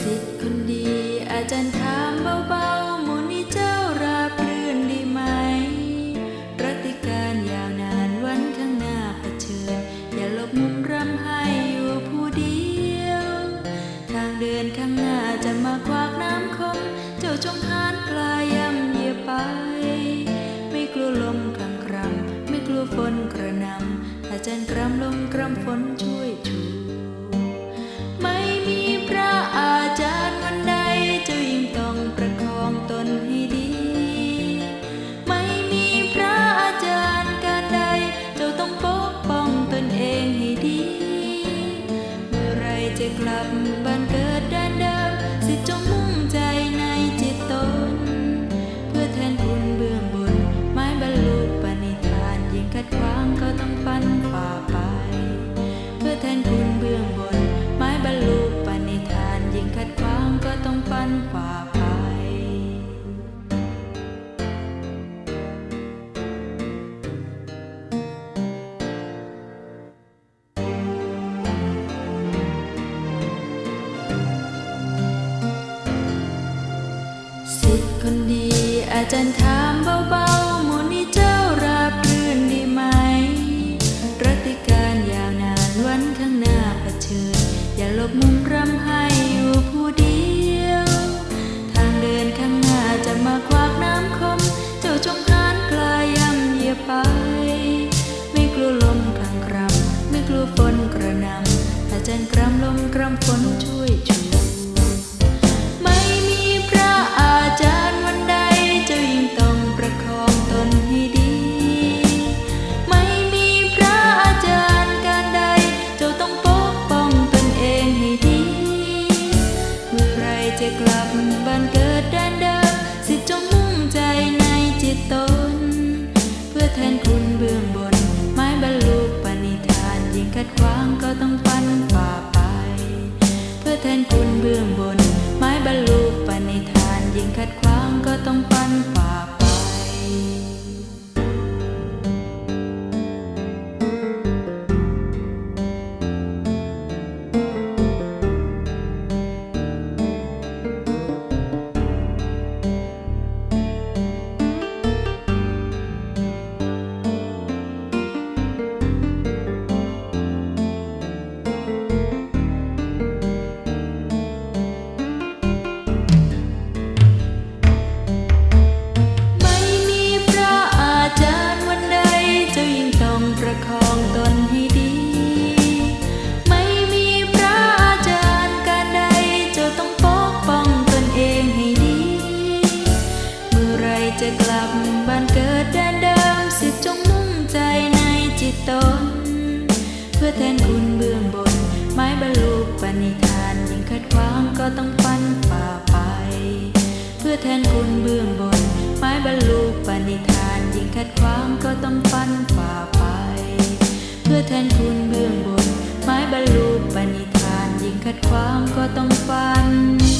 สิทธิ์คนดีอาจารย์ถามเบาๆหมูนี่เจ้าราบรื่นดีไหมรัติการยาวนานวันข้างหน้าเผชิญ อย่าหลบมุมรำให้อยู่ผู้เดียว ทางเดินข้างหน้าจะมาควักน้ำคม เจ้าจงหานกลายย่ำเยียไป ไม่กลัวลมคลังครำไม่กลัวฝนกระนำอาจารย์กรำลมกรำฝน จะกลับบ้านเกิด จารย์ถามเบาๆหมูนี่เจ้าราบรื่นดีไหม รัติการยาวนานวันข้างหน้าเผชิญ อย่าหลบมุมรำให้อยู่ผู้เดียว ทางเดินข้างหน้าจะมาควักน้ำคม เจ้าจงหานกลายย่ำเยียบไป ไม่กลัวลมคลังครำไม่กลัวฝนกระนำอาจารย์กรำลมกรำฝนช่วยชูไม่มีพระอาจารย์ จะกลับบ้านเกิดแดนเดิมสิจงมุ่งใจในจิตตน เพื่อแทนคุณเบื้องบน ไม้บรรลุปณิธาน ยิ่งขัดขวางก็ต้องฟันฝ่าไป เพื่อแทนคุณเบื้องบน ไม้บรรลุปณิธาน ยิ่งขัดขวางก็ต้องฟันฝ่าไป ตน เพื่อแทนคุณเบื้องบน ไม้บรรลุปณิธานยิ่งขัดขวางก็ต้องฟันฝ่าไป เพื่อแทนคุณเบื้องบน ไม้บรรลุปณิธานยิ่งขัดขวางก็ต้องฟันฝ่าไป เพื่อแทนคุณเบื้องบน ไม้บรรลุปณิธานยิ่งขัดขวางก็ต้องฟัน